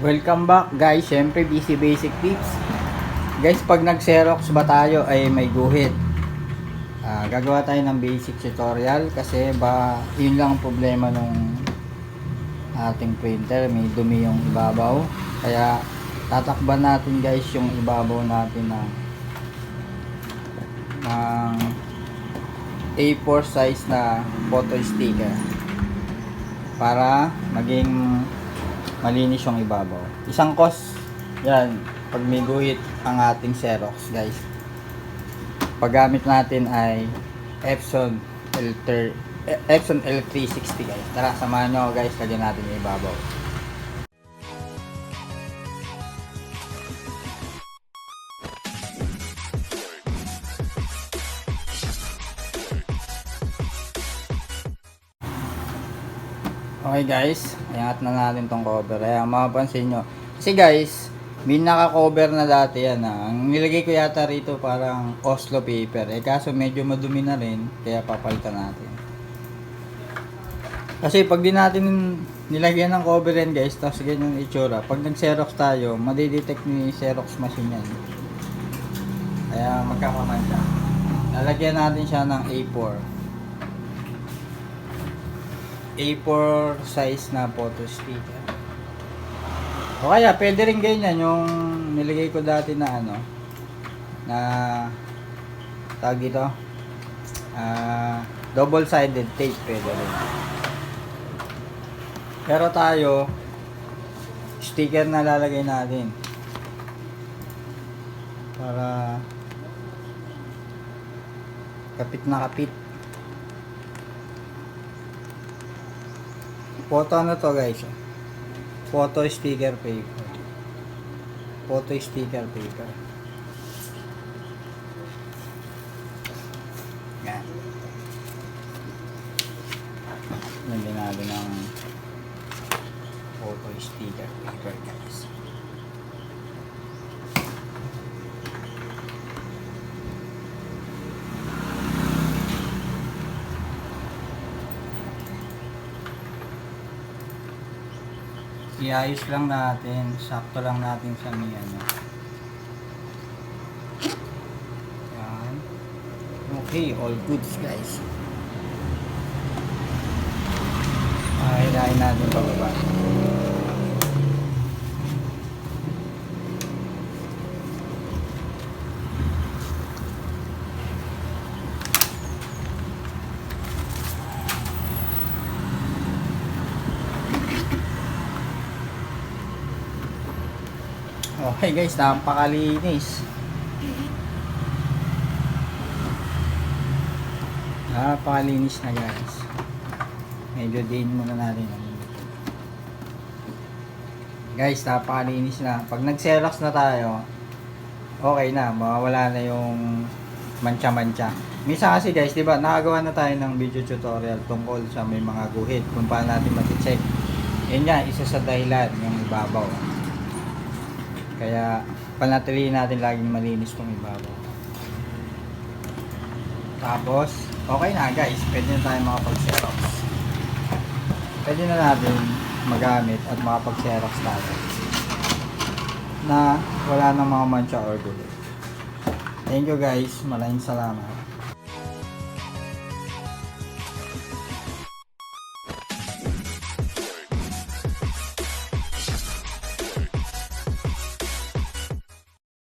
Welcome back guys, syempre BC Basic Tips. Guys, pag nag-xerox ba tayo ay may guhit. Ah, Gagawa tayo ng basic tutorial kasi ba yun lang ang problema nung ating printer, may dumi yung ibabaw. Kaya tatakban natin guys yung ibabaw natin na ng A4 size na photo sticker. Para maging malinis yung ibabaw. Isang cos, yan, pag may guhit ang ating Xerox, guys. Paggamit natin ay Epson L3 eh, Epson L360 guys. Tara, samahan nyo guys, lagyan natin yung ibabaw. Okay guys, iangat na natin tong cover. Ayan, mapapansin nyo. Kasi guys, may naka-cover na dati yan ah. Ang nilagay ko yata rito parang Oslo paper. Eh kaso medyo madumi na rin, kaya papalitan natin. Kasi pag di natin nilagyan ng cover yan guys, tapos ganyan yung itsura. Pag nag-xerox tayo, madidetect ni Xerox machine yan. Kaya magkakamanda. Lalagyan natin siya ng A4. A4 size na photo sticker. O kaya, pwede rin ganyan yung nilagay ko dati na ano, na tawag dito, ah, double-sided tape pwede rin. Pero tayo, sticker na lalagay natin. Para kapit na kapit. Photo ano to guys? Photo sticker paper. Photo sticker paper. Yan. Yan din natin photo sticker paper guys. Iayos lang natin, sakto lang natin sa may ano. Yan. Okay, all goods guys. Ay, natin pababa. Okay guys, napakalinis. Napakalinis na guys. Medyo din muna natin. Guys, napakalinis na. Pag nag-xerox na tayo, okay na. Mawawala na yung mancha-mancha. Minsan kasi guys, di ba, nakagawa na tayo ng video tutorial tungkol sa may mga guhit kung paano natin mag-check. Yan nga, isa sa dahilan, yung ibabaw. Kaya panatilihin natin laging malinis tong ibabaw. Tapos, okay na guys. Pwede na tayo makapag-xerox. Pwede na natin magamit at makapag-xerox tayo. Na wala nang mga mancha or gulo. Thank you guys. Maraming salamat.